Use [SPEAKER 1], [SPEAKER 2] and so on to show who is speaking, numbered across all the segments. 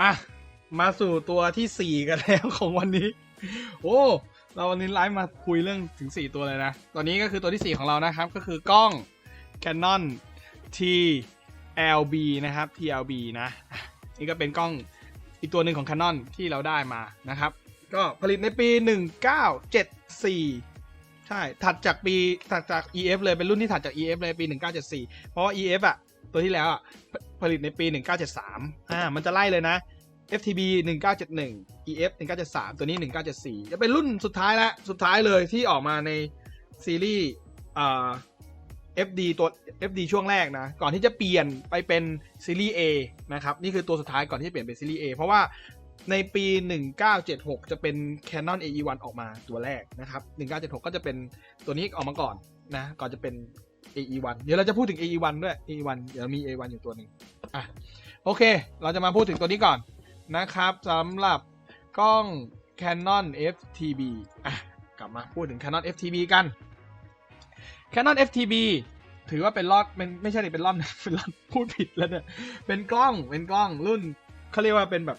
[SPEAKER 1] อะ มาสู่ตัวที่สี่กันแล้วของวันนี้ โอ้ เราวันนี้ไลฟ์มาคุยเรื่องถึง4ตัวเลยนะตัวนี้ก็คือตัวที่4ของเรานะครับ ก็คือกล้อง Canon TLB นะครับ TLB นะอะนี่ก็เป็นกล้องอีกตัวหนึ่งของ Canon ที่เราได้มานะครับ ก็ผลิตในปี 1974 ใช่ ถัดจากปีถัดจาก EF เลยเป็นรุ่นที่ถัดจาก EF เลยปี 1974 เพราะว่า EF อะ ตัวที่แล้วอะผลิตในปี 1973 อ่า มันจะไล่เลยนะ FTB 1971 EF 1973 ตัวนี้ 1974 จะเป็นรุ่นสุดท้ายแล้วสุดท้ายเลยที่ออกมาในซีรีส์อ่า FD ตัว FD ช่วงแรกนะ ก่อนที่จะเปลี่ยนไปเป็นซีรีส์ A นะครับ นี่คือตัวสุดท้ายก่อนที่จะเปลี่ยนเป็นซีรีส์ A เพราะว่าในปี 1976 จะเป็น Canon AE1 ออกมาตัวแรกนะครับ 1976 ก็จะเป็นตัวนี้ออกมาก่อนนะ ก่อนจะเป็น AE1 เดี๋ยวเราจะพูดถึง AE1 ด้วย AE1 เดี๋ยวมี A1 อยู่ตัวหนึ่งอะโอเค เราจะมาพูดถึงตัวนี้ก่อนนะครับสำหรับกล้อง Canon FTB อะกลับมาพูดถึง Canon FTB กัน Canon FTB ถือว่าเป็นรอดเป็นไม่ใช่ดิเป็นรอดเป็นรอดพูดผิดแล้วเนี่ยเป็นกล้องเป็นกล้องรุ่นเขาเรียกว่าเป็นแบบ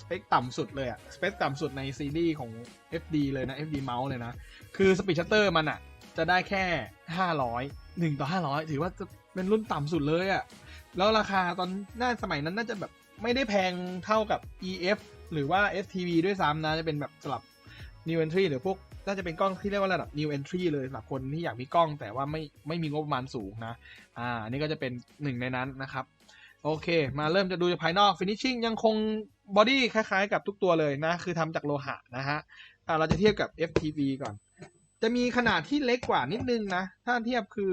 [SPEAKER 1] สเปคต่ำสุดเลยอะสเปคต่ำสุดในซีรีส์ของ FD เลยนะ FD Mouse เลยนะ คือสปีดชัตเตอร์มันอะ จะได้แค่500 1ต่อ500ถือว่าจะเป็นรุ่นต่ำสุดเลยอะแล้วราคาตอนน่าสมัยนั้นน่าจะแบบไม่ได้แพงเท่ากับ EF หรือว่า FTV ด้วยซ้ำนะ จะเป็นแบบสลับ New Entry หรือพวกน่าจะเป็นกล้องที่เรียกว่าระดับ New Entry เลยสำหรับคนที่อยากมีกล้องแต่ว่าไม่ไม่มีงบประมาณสูงนะ อ่านนี่ก็จะเป็นหนึ่งในนั้นนะครับ โอเค มาเริ่มจะดูจากภายนอก Finishing ยังคงบอดี้คล้ายๆ กับทุกตัวเลยนะ คือทำจากโลหะนะฮะ อ่าเราจะเทียบกับ FTV ก่อน จะมีขนาดที่เล็กกว่านิดนึงนะ ถ้าเทียบคือ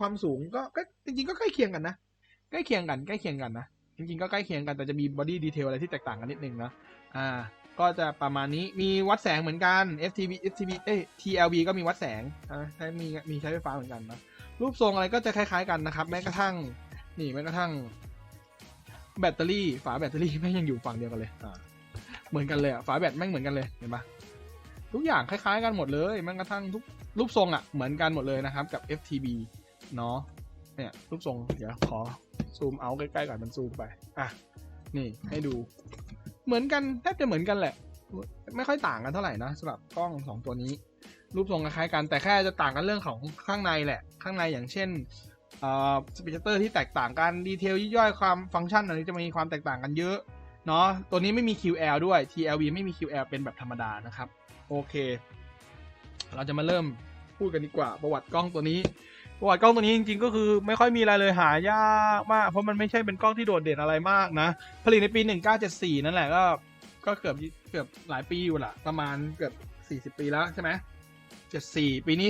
[SPEAKER 1] ความสูงก็จริงๆก็ใกล้เคียงกันนะ ใกล้เคียงกันใกล้เคียงกันนะ จริงๆก็ใกล้เคียงกันแต่จะมีบอดี้ดีเทลอะไรที่แตกต่างกันนิดนึงนะอ่า ก็จะประมาณนี้มีวัดแสงเหมือนกัน FTV FTV เอ้ย TLB ก็มีวัดแสงอ่าใช้มีมีใช้ไฟฟ้าเหมือนกันนะรูปทรงอะไรก็จะคล้าย ๆกันนะครับ แม้กระทั่งนี่แม้กระทั่ง แบตเตอรี่ฝาแบตเตอรี่แม่งยังอยู่ฝั่งเดียวกันเลยอ่าเหมือนกันเลยอะฝาแบตแม่งเหมือนกันเลยเห็นปะ ทุกอย่างคล้ายๆกันหมดเลยแม้กระทั่งทุกรูปทรงอะเหมือนกันหมดเลยนะครับกับ FTB เนาะเนี่ยรูปทรงเดี๋ยวขอซูมเอาใกล้ๆก่อนมันซูมไปอะนี่ให้ดู เหมือนกันแทบจะเหมือนกันแหละ ไม่ค่อยต่างกันเท่าไหร่นะสำหรับกล้องสองตัวนี้ รูปทรงคล้ายกันแต่แค่จะต่างกันเรื่องของข้างในแหละ ข้างในอย่างเช่นเออสปีดเตอร์ที่แตกต่างกันดีเทลย่อยๆความฟังก์ชันอะไรจะมีความแตกต่างกันเยอะเนาะตัวนี้ไม่มี QL ด้วย TLV ไม่มี QL เป็นแบบธรรมดานะครับ โอเค เราจะมาเริ่มพูดกันดีกว่า ประวัติกล้องตัวนี้ ประวัติกล้องตัวนี้จริงๆ ก็คือไม่ค่อยมีอะไรเลยหายากมาก เพราะมันไม่ใช่เป็นกล้องที่โดดเด่นอะไรมากนะ ผลิตในปี 1974 นั่นแหละก็ก็เกือบเกือบหลายปีอยู่ละประมาณเกือบ 40 ปีแล้วใช่ไหม74 ปีนี้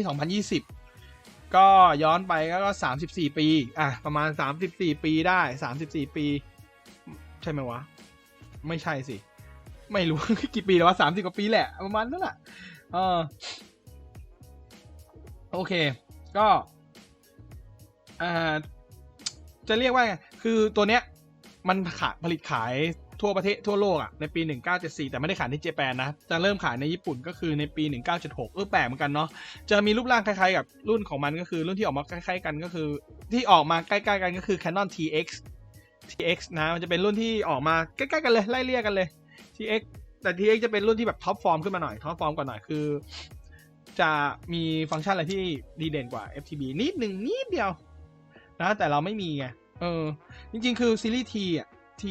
[SPEAKER 1] 2020 ก็ย้อนไปก็ 34 ปีอะประมาณ 34 ปีได้ 34 ปี ใช่ไหมวะ ไม่ใช่สิ ไม่รู้ กี่ปีแล้ววะ30กว่าปีแหละประมาณนั้นแหละเออโอเค ก็อ่าจะเรียกว่าไงคือตัวเนี้ย มันขายผลิตขายทั่วประเทศทั่วโลกอะ่ะในปี 1974 แต่ไม่ได้ขายในเจแปนนะ จะเริ่มขายในญี่ปุ่นก็คือในปี 1976 เออแปลกเหมือนกันเนาะจะมีรูปร่างคล้ายๆกับรุ่นของมันก็คือรุ่นที่ออกมาคล้ายๆกันก็คือ ที่ออกมาใกล้ๆกันก็คือ Canon TX TX นะมันจะเป็นรุ่นที่ออกมาใกล้ๆกันเลยไล่เรียกกันเลย TX แต่ TX จะเป็นรุ่นที่แบบท็อปฟอร์มขึ้นมาหน่อยท็อปฟอร์มกว่าหน่อยคือ จะมีฟังก์ชันอะไรที่ดีเด่นกว่า FTB นิดหนึ่งนิดเดียว นะแต่เราไม่มีไงเออ จริง ๆ คือซีรีส์ T อะ T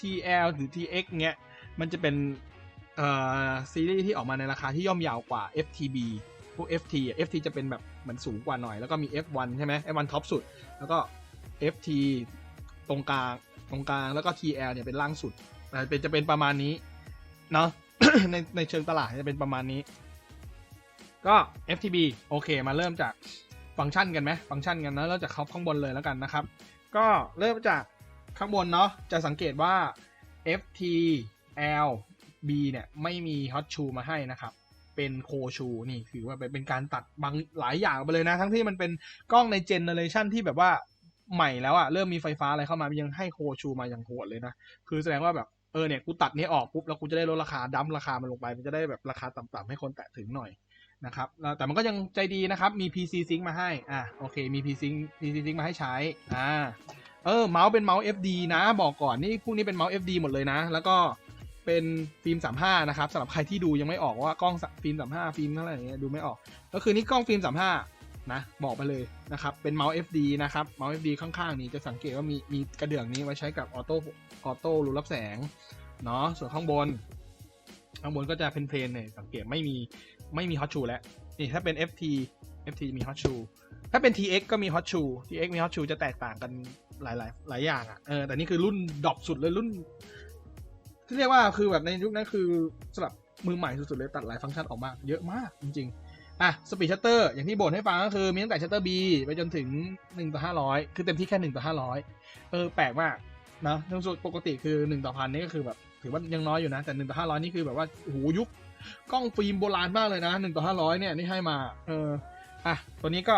[SPEAKER 1] TL หรือ TX เงี้ย มันจะเป็นเอ่อซีรีส์ที่ออกมาในราคาที่ย่อมยาวกว่า FTB พวก FT อะ FT จะเป็นแบบเหมือนสูงกว่าหน่อย แล้วก็มี F1 ใช่ไหม F1 ท็อปสุด แล้วก็ FT ตรงกลางตรงกลางแล้วก็ TL เนี่ยเป็นล่างสุด เป็นจะเป็นประมาณนี้ เนาะในในเชิงตลาดจะเป็นประมาณนี้ ก็ FTB โอเค มาเริ่มจากฟังก์ชันกันไหมฟังก์ชันกันนะเริ่มจากเขาข้างบนเลยแล้วกันนะครับ ก็เริ่มจากข้างบนเนาะจะสังเกตว่า FTL B เนี่ยไม่มี Hot Shoe มาให้นะครับ เป็นโคชูนี่ถือว่าเป็นการตัดบางหลายอย่างไปเลยนะ ทั้งที่มันเป็นกล้องในเจเนอเรชันที่แบบว่าใหม่แล้วอะเริ่มมีไฟฟ้าอะไรเข้ามายังให้โคชูมาอย่างโหดเลยนะ คือแสดงว่าแบบ เออเนี่ยกูตัดนี้ออกปุ๊บแล้วกูจะได้ลดราคาดั้มราคามันลงไป มันจะได้แบบราคาต่ำๆให้คนแตะถึงหน่อยนะครับแล้วแต่มันก็ยังใจดีนะครับ มี PC Sync มาให้ อะโอเค มี PC Sync PC Sync มาให้ใช้ อ่า เออ เมาส์เป็นเมาส์ FD นะ บอกก่อน นี่พวกนี้เป็นเมาส์ FD หมดเลยนะ แล้วก็เป็นฟิล์ม 35 นะครับสำหรับใครที่ดูยังไม่ออกว่ากล้องฟิล์ม 35 ฟิล์มเท่าไหร่อย่างเงี้ยดูไม่ออก ก็คือนี่กล้องฟิล์ม 35 นะบอกไปเลยนะครับ เป็นเมาส์ FD นะครับเมาส์ FD ข้างๆ นี้จะสังเกตว่ามีมีกระเดื่องนี้ไว้ใช้กับออโต้ออโต้รูรับแสงเนาะส่วนข้างบน ข้างบนก็จะเป็นเพลนเนี่ยสังเกตไม่มีไม่มีฮอตชูแล้วนี่ถ้าเป็น FT FT มีฮอตชูถ้าเป็น TX ก็มีฮอตชู TX มีฮอตชูจะแตกต่างกันหลายหลายหลายอย่างอะเออแต่นี่คือรุ่นดรอปสุดเลยรุ่นที่เรียกว่าคือแบบในยุคนั้นคือสำหรับมือใหม่สุดๆเลยตัดหลายฟังก์ชันออกมา เยอะมากจริงๆ อะสปีดชัตเตอร์อย่างที่บ่นให้ฟังก็คือ มีตั้งแต่ชัตเตอร์ B ไปจนถึง1ต่อ500 คือเต็มที่แค่1ต่อ500 เออแปลกมากนะในส่วนปกติคือ1ต่อพันนี่ก็คือแบบถือว่ายังน้อยอยู่นะ แต่1ต่อ500 นี่คือแบบว่าโอ้โหยุคกล้องฟิล์มโบราณมากเลยนะ1ต่อ500 เนี่ยนี่ให้มาเอออะตัวนี้ก็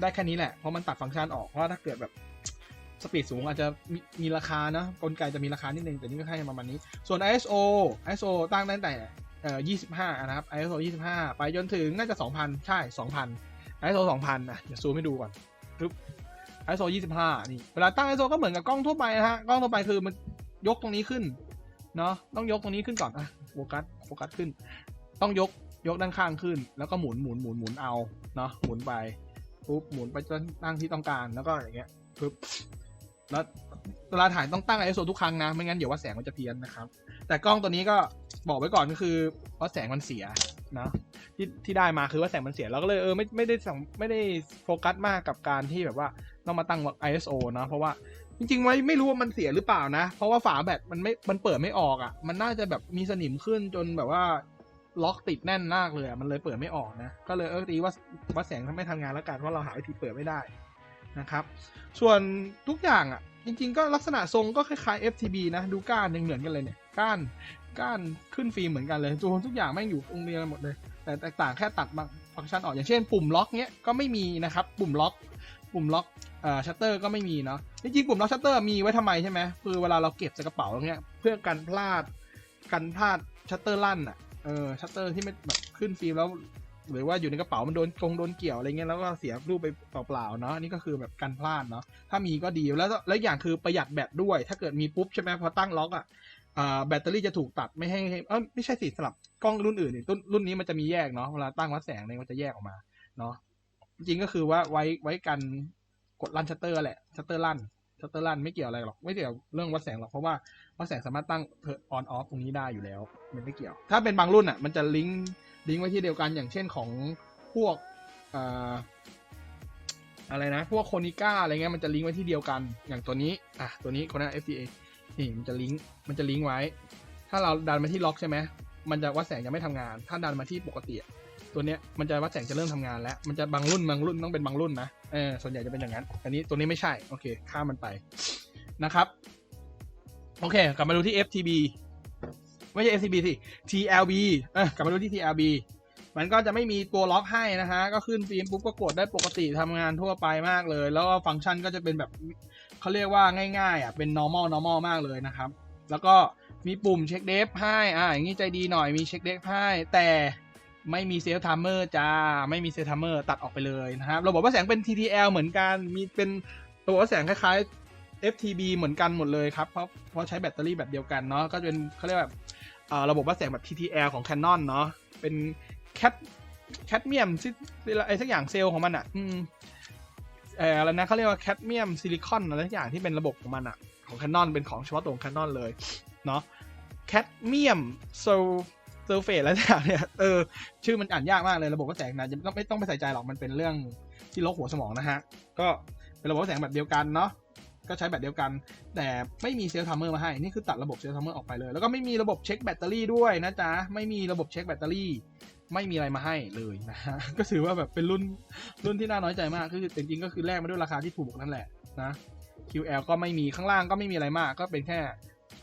[SPEAKER 1] ได้แค่นี้แหละ เพราะมันตัดฟังก์ชันออกเพราะถ้าเกิดแบบสปีดสูงอาจจะมีมีราคานะกลไกจะมีราคานิดนึง แต่นี่ก็ให้ประมาณนี้ ส่วน ISO ISO ตั้งตั้งแต่ เอ่อ25นะครับ ISO 25ไปจนถึงน่าจะ2,000ใช่2,000 ISO 2,000นะเดี๋ยวซูมให้ดูก่อนปึ๊บ ISO 25นี่ เวลาตั้ง ISO ก็เหมือนกับกล้องทั่วไปนะฮะ กล้องทั่วไปคือมันยกตรงนี้ขึ้น เนาะต้องยกตรงนี้ขึ้นก่อน อะ โฟกัส โฟกัสขึ้น ต้องยก ยกด้านข้างขึ้น แล้วก็หมุน หมุน หมุน หมุนเอา เนาะหมุนไป ปุ๊บ หมุนไปจนตั้งที่ต้องการ แล้วก็อย่างเงี้ย ปึ๊บ แล้วเวลาถ่ายต้องตั้ง ISO ทุกครั้งนะ ไม่งั้นเดี๋ยวว่าแสงมันจะเพี้ยนนะครับ แต่กล้องตัวนี้ก็ บอกไว้ก่อนก็คือว่าแสงมันเสียนะที่ที่ได้มาคือว่าแสงมันเสียเราก็เลยเออไม่ไม่ได้ส่งไม่ได้โฟกัสมากกับการที่แบบว่าต้องมาตั้ง ISO นะเพราะว่าจริงๆไม่ไม่รู้ว่ามันเสียหรือเปล่านะ เพราะว่าฝาแบตมันไม่มันเปิดไม่ออกอะ่ะ มันน่าจะแบบมีสนิมขึ้นจนแบบว่าล็อกติดแน่นมากเลยมันเลยเปิดไม่ออกนะ ก็เลยเออตีว่าว่าแสงทำไม่ทำงานแล้วกันเพราะเราหาวิธีเปิดไม่ได้นะครับ ส่วนทุกอย่างอะ จริง ๆ ก็ลักษณะทรงก็คล้ายๆ FTB นะ ดูก้านยังเหมือนกันเลยเนี่ย ก้าน ก้านขึ้นฟิล์มเหมือนกันเลยตัวทุกอย่างแม่งอยู่ตรงเดียวกันหมดเลย แต่แตกต่างแค่ตัดบางฟังก์ชันออกอย่างเช่นปุ่มล็อกเนี้ยก็ไม่มีนะครับปุ่มล็อก ปุ่มล็อกเอ่อชัตเตอร์ก็ไม่มีเนาะจริงๆปุ่มล็อกชัตเตอร์มีไว้ทำไมใช่ไหมคือเวลาเราเก็บใส่กระเป๋าตรงเนี้ยเพื่อกันพลาดกันพลาดชัตเตอร์ลั่นอะเออชัตเตอร์ที่ไม่แบบขึ้นฟิล์มแล้วหรือว่าอยู่ในกระเป๋ามันโดนกงโดนเกี่ยวอะไรเงี้ยแล้วก็เสียรูปไปเปล่าๆเนาะอันนี่ก็คือแบบกันพลาดเนาะถ้ามีก็ดีแล้วแล้วอย่างคือประหยัดแบตด้วย ถ้าเกิดมีปุ๊บใช่ไหมพอตั้งล็อกอะอ่า แบตเตอรี่จะถูกตัดไม่ให้เออไม่ใช่สิสลับกล้องรุ่นอื่นนี่รุ่นรุ่นนี้มันจะมีแยกเนาะเวลาตั้งวัดแสงเนี่ยมันจะแยกออกมาเนาะจริงก็คือว่าไว้ไว้กันกดลั่นชัตเตอร์แหละชัตเตอร์ลั่นชัตเตอร์ลั่นไม่เกี่ยวอะไรหรอกไม่เกี่ยวเรื่องวัดแสงหรอกเพราะว่าวัดแสงสามารถตั้งออนออฟตรงนี้ได้อยู่แล้ว มันไม่เกี่ยว ถ้าเป็นบางรุ่นอะ มันจะลิงก์ลิงก์ไว้ที่เดียวกันอย่างเช่นของพวกอะไรนะ พวกโคนิก้าอะไรเงี้ยมันจะลิงก์ไว้ที่เดียวกัน อย่างตัวนี้ อะ ตัวนี้โคนา FTA นี่มันจะลิงก์มันจะลิงก์ไว้ ถ้าเราดันมาที่ล็อกใช่ไหมมันจะวัดแสงจะไม่ทำงาน ถ้าดันมาที่ปกติตัวเนี้ยมันจะวัดแสงจะเริ่มทำงานแล้ว มันจะบางรุ่นบางรุ่นต้องเป็นบางรุ่นนะเออส่วนใหญ่จะเป็นอย่างนั้น อันนี้ตัวนี้ไม่ใช่ โอเค ข้ามมันไปนะครับ โอเค กลับมาดูที่ FTB ไม่ใช่ FTB สิ TLB เออกลับมาดูที่ TLB มันก็จะไม่มีตัวล็อกให้นะฮะ ก็ขึ้นฟิล์มปุ๊บก็กดได้ปกติทำงานทั่วไปมากเลย แล้วก็ฟังก์ชันก็จะเป็นแบบ เขาเรียกว่าง่ายๆอะเป็น normal normal มากเลยนะครับ แล้วก็มีปุ่มเช็คเดฟให้อ่าอย่างนี้ใจดีหน่อยมีเช็คเดฟให้แต่ไม่มีเซลทัมเมอร์จ้า ไม่มีเซลทัมเมอร์ตัดออกไปเลยนะครับระบบว่าแสงเป็น TTL เหมือนกัน มีเป็นระบบว่าแสงคล้ายๆ FTB เหมือนกันหมดเลยครับ เพราะเพราะใช้แบตเตอรี่แบบเดียวกันเนาะก็เป็นเขาเรียกแบบระบบว่าแสงแบบ TTL ของ Canon เนาะเป็นแคทแคดเมียมซิไอสักอย่างเซลล์ของมันอะอืม เอออะไรนะเขาเรียกว่าแคดเมียมซิลิคอนอะไรสักอย่างที่เป็นระบบของมันอะของ Canon เป็นของเฉพาะตัวของ Canon เลยเนาะแคดเมียมโซเซอร์เฟสอะไรสักอย่างเนี่ยเออชื่อมันอ่านยากมากเลยระบบว่าแสงนะยังไม่ต้องไปใส่ใจหรอกมันเป็นเรื่องที่ลกหัวสมองนะฮะ ก็เป็นระบบแสงแบบเดียวกันเนาะก็ใช้แบตเดียวกัน แต่ไม่มีเซลล์ทัมเมอร์มาให้ นี่คือตัดระบบเซลล์ทัมเมอร์ออกไปเลย แล้วก็ไม่มีระบบเช็คแบตเตอรี่ด้วยนะจ๊ะ ไม่มีระบบเช็คแบตเตอรี่ ไม่มีอะไรมาให้เลยนะฮะก็ถือว่าแบบเป็นรุ่นรุ่นที่น่าน้อยใจมากคือจริงๆก็คือแลกมาด้วยราคาที่ถูกนั่นแหละนะ QL ก็ไม่มีข้างล่างก็ไม่มีอะไรมาก ก็เป็นแค่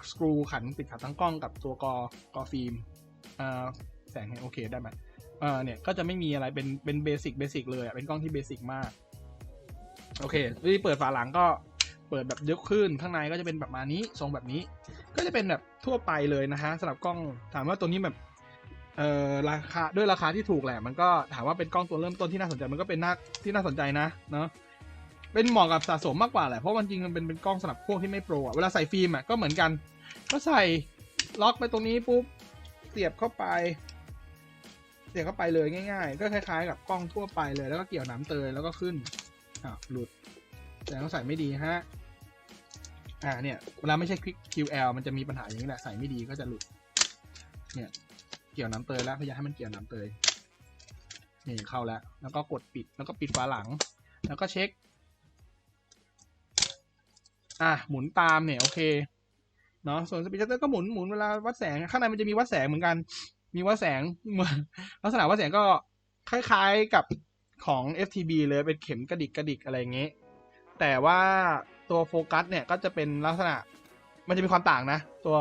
[SPEAKER 1] สกรูขันติดขัดทั้งกล้องกับตัวกอกอฟิล์มแสงให้โอเคได้ไหมอ่าเนี่ยก็จะไม่มีอะไรเป็นเป็นเบสิกเบสิกเลยอะเป็นกล้องที่เบสิกมากโอเควิธีเปิดฝาหลังก็เปิดแบบยกขึ้นข้างในก็จะเป็นแบบมานี้ทรงแบบนี้ ก็จะเป็นแบบทั่วไปเลยนะฮะสำหรับกล้องถามว่าตัวนี้แบบ เอ่อราคาด้วยราคาที่ถูกแหละมันก็ถามว่าเป็นกล้องตัวเริ่มต้นที่น่าสนใจมันก็เป็นน่าที่น่าสนใจนะเนาะเป็นเหมาะกับสะสมมากกว่าแหละเพราะมันจริงมันเป็นเป็นกล้องสำหรับพวกที่ไม่โปรอะเวลาใส่ฟิล์มอะก็เหมือนกัน ก็ใส่ล็อกไปตรงนี้ปุ๊บเสียบเข้าไป เสียบเข้าไปเลยง่ายๆ ก็คล้ายๆ กับกล้องทั่วไปเลยแล้วก็เกี่ยวน้ำเตยแล้วก็ขึ้นอะหลุด แต่ต้องใส่ไม่ดีฮะอ่าเนี่ยเวลาไม่ใช่ Quick QL มันจะมีปัญหาอย่างนี้แหละใส่ไม่ดีก็จะหลุดเนี่ย เกี่ยวน้ำเตยแล้วพยายามให้มันเกี่ยวน้ำเตยนี่เข้าแล้ว แล้วก็กดปิดแล้วก็ปิดฝาหลัง แล้วก็เช็ค อะหมุนตามเนี่ยโอเคเนาะส่วนสปีดชัตเตอร์ก็หมุนหมุนเวลาวัดแสงข้างในมันจะมีวัดแสงเหมือนกัน มีวัดแสงเหมือนลักษณะวัดแสงก็คล้ายๆกับของ FTB เลยเป็นเข็มกระดิกกระดิกอะไรอย่างเงี้ยแต่ว่าตัวโฟกัสเนี่ยก็จะเป็นลักษณะ มันจะมีความต่างนะ ตัว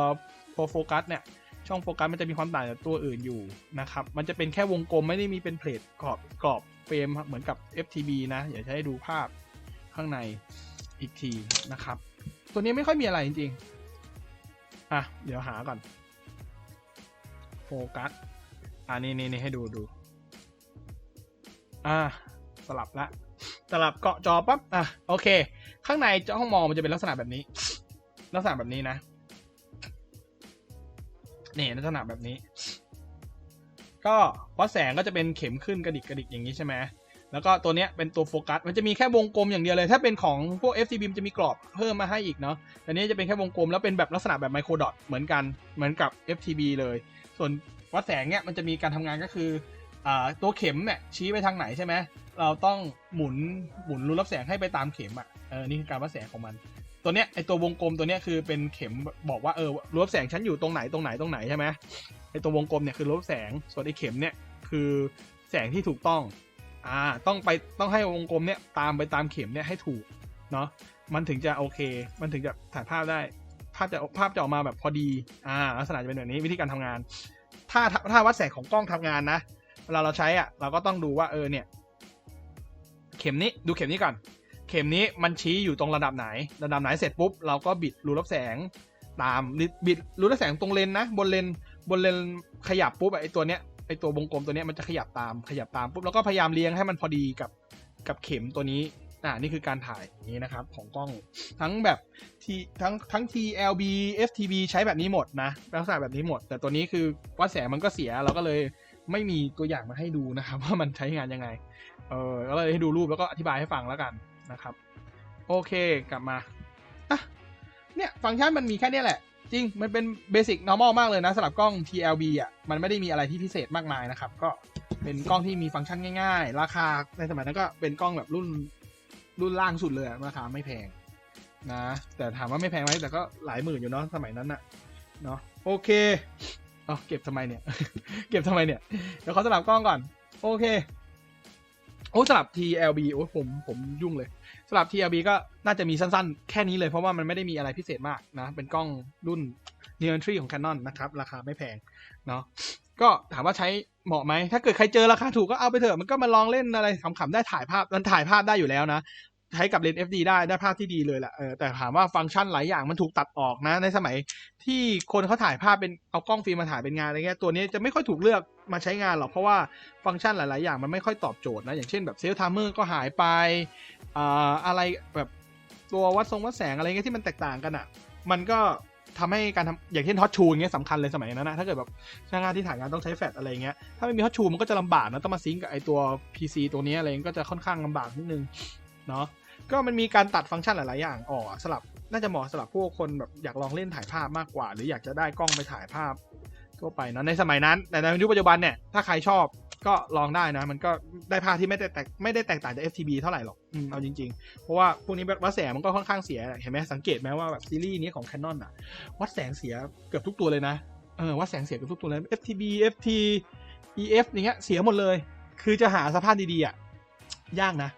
[SPEAKER 1] โฟกัสเนี่ย ช่องโฟกัสมันจะมีความต่างจากตัวอื่นอยู่นะครับ มันจะเป็นแค่วงกลมไม่ได้มีเป็นเพลทกรอบกรอบเฟรมเหมือนกับ FTB นะเดี๋ยวจะให้ดูภาพข้างในอีกทีนะครับ ตัวนี้ไม่ค่อยมีอะไรจริงๆอะเดี๋ยวหาก่อนโฟกัสอ่านี่นี่นี่ให้ดูดู อ่า สลับละ สลับเกาะจอปั๊บ อะ โอเค ข้างในจอห้องมองมันจะเป็นลักษณะแบบนี้ ลักษณะแบบนี้นะ นี่ลักษณะแบบนี้ ก็วัดแสงก็จะเป็นเข็มขึ้นกระดิกกระดิกอย่างนี้ใช่ไหมแล้วก็ตัวเนี้ยเป็นตัวโฟกัส มันจะมีแค่วงกลมอย่างเดียวเลย ถ้าเป็นของพวก FTB จะมีกรอบเพิ่มมาให้อีกเนาะแต่นี้จะเป็นแค่วงกลมแล้วเป็นแบบลักษณะแบบไมโครดอทเหมือนกัน เหมือนกับ FTB เลย ส่วนวัดแสงเนี่ยมันจะมีการทำงานก็คืออตัวเข็มเนี่ยชี้ไปทางไหนใช่ไหมเราต้องหมุนหมุนรูรับแสงให้ไปตามเข็มอะเออนี่คือการวัดแสงของมัน ตัวเนี้ยไอตัววงกลมตัวเนี้ยคือเป็นเข็มบอกว่าเออรบแสงฉันอยู่ตรงไหนตรงไหนตรงไหนใช่ไหมไอตัววงกลมเนี่ยคือรบแสงส่วนไอเข็มเนี่ยคือแสงที่ถูกต้องอ่าต้องไปต้องให้วงกลมเนี่ยตามไปตามเข็มเนี่ยให้ถูกเนาะมันถึงจะโอเค มันถึงจะถ่ายภาพได้ ภาพจะภาพจะออกมาแบบพอดีอ่าลักษณะจะเป็นแบบนี้วิธีการทำงาน ถ้าถ้าวัดแสงของกล้องทำงานนะเวลาเราใช้อะเราก็ต้องดูว่าเออเนี่ย เข็มนี้ดูเข็มนี้ก่อน เข็มนี้มันชี้อยู่ตรงระดับไหน ระดับไหนเสร็จปุ๊บเราก็บิดรูรับแสงตามบิดรูรับแสงตรงเลนนะ บนเลนบนเลนขยับปุ๊บไอตัวเนี้ยไอตัววงกลมตัวเนี้ยมันจะขยับตามขยับตามปุ๊บแล้วก็พยายามเลี้ยงให้มันพอดีกับกับเข็มตัวนี้อ่านี่คือการถ่ายนี้นะครับของกล้องทั้งแบบทีทั้งทั้ง TLB FTB ใช้แบบนี้หมดนะลักษณะแบบนี้หมด แต่ตัวนี้คือวัดแสงมันก็เสียเราก็เลยไม่มีตัวอย่างมาให้ดูนะครับ ว่ามันใช้งานยังไง เออก็เลยให้ดูรูปแล้วก็อธิบายให้ฟังแล้วกัน นะครับ โอเคกลับมาอะเนี่ยฟังก์ชันมันมีแค่นี้แหละ จริง มันเป็นเบสิก normal มากเลยนะสำหรับกล้อง TLB อะมันไม่ได้มีอะไรที่พิเศษมากมายนะครับ ก็เป็นกล้องที่มีฟังก์ชันง่าย ๆ ราคาในสมัยนั้นก็เป็นกล้องแบบรุ่นรุ่นล่างสุดเลยราคาไม่แพงนะ แต่ถามว่าไม่แพงไหมแต่ก็หลายหมื่นอยู่เนาะสมัยนั้นน่ะเนาะโอเคอ๋อเก็บทำไมเนี่ย เก็บทำไมเนี่ย เดี๋ยวขอสลับกล้องก่อน โอเค โอ้สลับ TLB โอ้ผมผมยุ่งเลยสลับ TLB ก็น่าจะมีสั้นๆ แค่นี้เลยเพราะว่ามันไม่ได้มีอะไรพิเศษมากนะ เป็นกล้องรุ่น Neo Entry ของ Canon นะครับ ราคาไม่แพงเนาะก็ถามว่าใช้เหมาะไหม ถ้าเกิดใครเจอราคาถูกก็เอาไปเถอะ มันก็มาลองเล่นอะไรขำๆได้ถ่ายภาพ มันถ่ายภาพได้อยู่แล้วนะ ใช้กับเลนส์ FD ได้ได้ภาพที่ดีเลยแหละเออแต่ถามว่าฟังก์ชันหลายอย่างมันถูกตัดออกนะ ในสมัยที่คนเขาถ่ายภาพเป็นเอากล้องฟิล์มมาถ่ายเป็นงานอะไรเงี้ยตัวนี้จะไม่ค่อยถูกเลือกมาใช้งานหรอกเพราะว่าฟังก์ชันหลาย ๆ อย่างมันไม่ค่อยตอบโจทย์นะอย่างเช่นแบบเซลล์ไทม์เมอร์ก็หายไปอ่าอะไรแบบตัววัดทรงวัดแสงอะไรเงี้ยที่มันแตกต่างกันอะ มันก็ทำให้การทำอย่างเช่นฮอตชูอย่างเงี้ยสำคัญเลยสมัยนั้นนะถ้าเกิดแบบช่างงานที่ถ่ายงานต้องใช้แฟลชอะไรเงี้ยถ้าไม่มีฮอตชูมันก็จะลำบากนะต้องมาซิงก์กับไอตัว PC ตัวนี้อะไรก็จะค่อนข้างลำบากนิดนึง เนาะก็มันมีการตัดฟังก์ชันหลาย ๆ อย่างออกอสลับน่าจะเหมาะสำหรับพวกคนแบบอยากลองเล่นถ่ายภาพมากกว่า หรืออยากจะได้กล้องไปถ่ายภาพทั่วไปนะในสมัยนั้นแต่ในยุคปัจจุบันเนี่ยถ้าใครชอบก็ลองได้นะ มันก็ได้ภาพที่ไม่ได้แตกไม่ได้แตกต่างจาก FTB เท่าไหร่หรอกเอาจริง ๆ เพราะว่าพวกนี้วัดแสงมันก็ค่อนข้างเสียเห็นไหมสังเกตไหมว่าแบบซีรีส์นี้ของ Canon อะวัดแสงเสียเกือบทุกตัวเลยนะเออวัดแสงเสียเกือบทุกตัวเลย FTB FT EF อย่างเงี้ยเสียหมดเลย คือจะหาสภาพดีๆอะยากนะ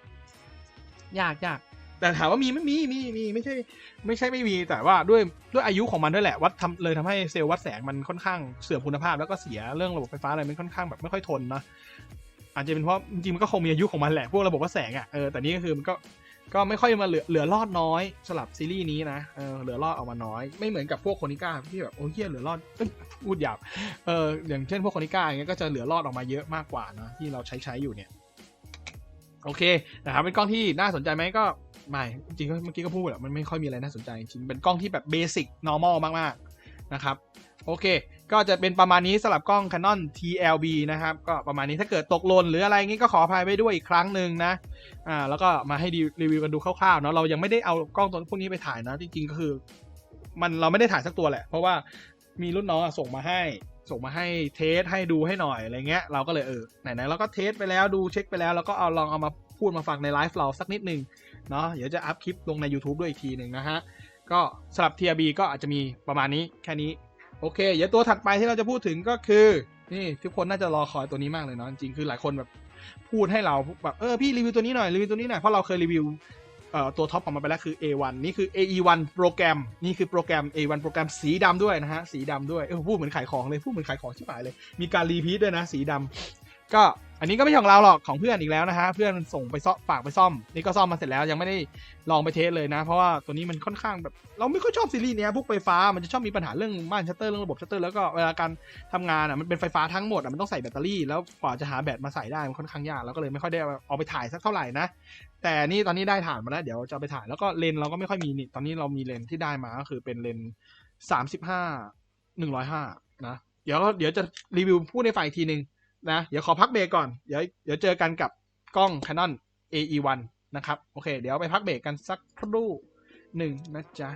[SPEAKER 1] ยากยากแต่ถามว่ามีไม่มีมีมีไม่ใช่ ไม่ใช่ไม่มีแต่ว่าด้วยด้วยอายุของมันด้วยแหละวัดทำเลยทำให้เซลล์วัดแสงมันค่อนข้างเสื่อมคุณภาพแล้วก็เสียเรื่องระบบไฟฟ้าอะไรมันค่อนข้างแบบไม่ค่อยทนนะอาจจะเป็นเพราะจริงๆมันก็คงมีอายุของมันแหละพวกระบบวัดแสงอะเออแต่นี่ก็คือมันก็ก็ไม่ค่อยมาเหลือเหลือรอดน้อยสลับซีรีส์นี้นะเออเหลือรอดออกมาน้อย ไม่เหมือนกับพวกโคนิก้าที่แบบโอ้เหี้ยเหลือรอดพูดหยาบเอออย่างเช่นพวกโคนิก้าอย่างเงี้ยก็จะเหลือรอดออกมาเยอะมากกว่านะที่เราใช้ใช้อยู่เนี่ย โอเคนะครับเป็นกล้องที่น่าสนใจไหมก็ไม่จริงๆเมื่อกี้ก็พูดแหละมันไม่ค่อยมีอะไรน่าสนใจจริงเป็นกล้องที่แบบเบสิก normal มากๆนะครับโอเค ก็จะเป็นประมาณนี้สำหรับกล้อง Canon TLB นะครับ ก็ประมาณนี้ถ้าเกิดตกหล่นหรืออะไรงี้ก็ขออภัยไว้ด้วยอีกครั้งหนึ่งนะ อ่า แล้วก็มาให้รีวิวกันดูคร่าวๆเนาะ เรายังไม่ได้เอากล้องตัวพวกนี้ไปถ่ายนะ จริงๆก็คือ มันเราไม่ได้ถ่ายสักตัวแหละ เพราะว่ามีรุ่นน้องส่งมาให้ ส่งมาให้เทสให้ดูให้หน่อยอะไรเงี้ยเราก็เลยเออไหนๆเราก็เทสไปแล้วดูเช็คไปแล้วแล้วก็เอาลองเอามาพูดมาฟังในไลฟ์เราสักนิดนึงเนาะเดี๋ยวจะอัพคลิปลงใน YouTube ด้วยอีกทีหนึ่งนะฮะ ก็สำหรับ TRB ก็อาจจะมีประมาณนี้แค่นี้ โอเค เดี๋ยวตัวถัดไปที่เราจะพูดถึงก็คือ นี่ทุกคนน่าจะรอคอยตัวนี้มากเลยเนาะจริงคือหลายคนแบบพูดให้เราแบบเออพี่รีวิวตัวนี้หน่อยรีวิวตัวนี้หน่อยเพราะเราเคยรีวิว ตัวท็อปของมันไปแล้วคือ A1 นี่คือ AE1 โปรแกรมนี่คือโปรแกรม A1 โปรแกรมสีดำด้วยนะฮะสีดำด้วยเออพูดเหมือนขายของเลยพูดเหมือนขายของชิบหายเลย มีการรีพีทด้วยนะสีดำก็ อันนี้ก็ไม่ของเราหรอกของเพื่อนอีกแล้วนะฮะเพื่อนมันส่งไปซ่อมฝากไปซ่อม นี่ก็ซ่อมมาเสร็จแล้วยังไม่ได้ลองไปเทสเลยนะ เพราะว่าตัวนี้มันค่อนข้างแบบ เราไม่ค่อยชอบซีรีส์เนี้ยพวกไฟฟ้ามันจะชอบมีปัญหาเรื่องม่านชัตเตอร์เรื่องระบบชัตเตอร์แล้วก็เวลาการทำงานอะมันเป็นไฟฟ้าทั้งหมดอะมันต้องใส่แบตเตอรี่แล้วกว่าจะหาแบตมาใส่ได้มันค่อนข้างยากแล้วก็เลยไม่ค่อยได้เอาไปถ่ายสักเท่าไหร่นะแต่นี่ตอนนี้ได้ถ่านมาแล้วเดี๋ยวจะไปถ่ายแล้วก็เลนเราก็ไม่ค่อยมีนี่ตอนนี้เรามีเลนที่ได้มาก็คือเป็นเลนสามสิบห้าหนึ่งร้อยห้านะเดี๋ยวเดี๋ยวจะรีวิวพูดในฝ่ายทีหนึ่ง นะ เดี๋ยวขอพักเบรกก่อน เดี๋ยวเดี๋ยวเจอกันกับกล้อง Canon AE1 นะครับ โอเค เดี๋ยวไปพักเบรกกันสักครู่หนึ่งนะจ๊ะ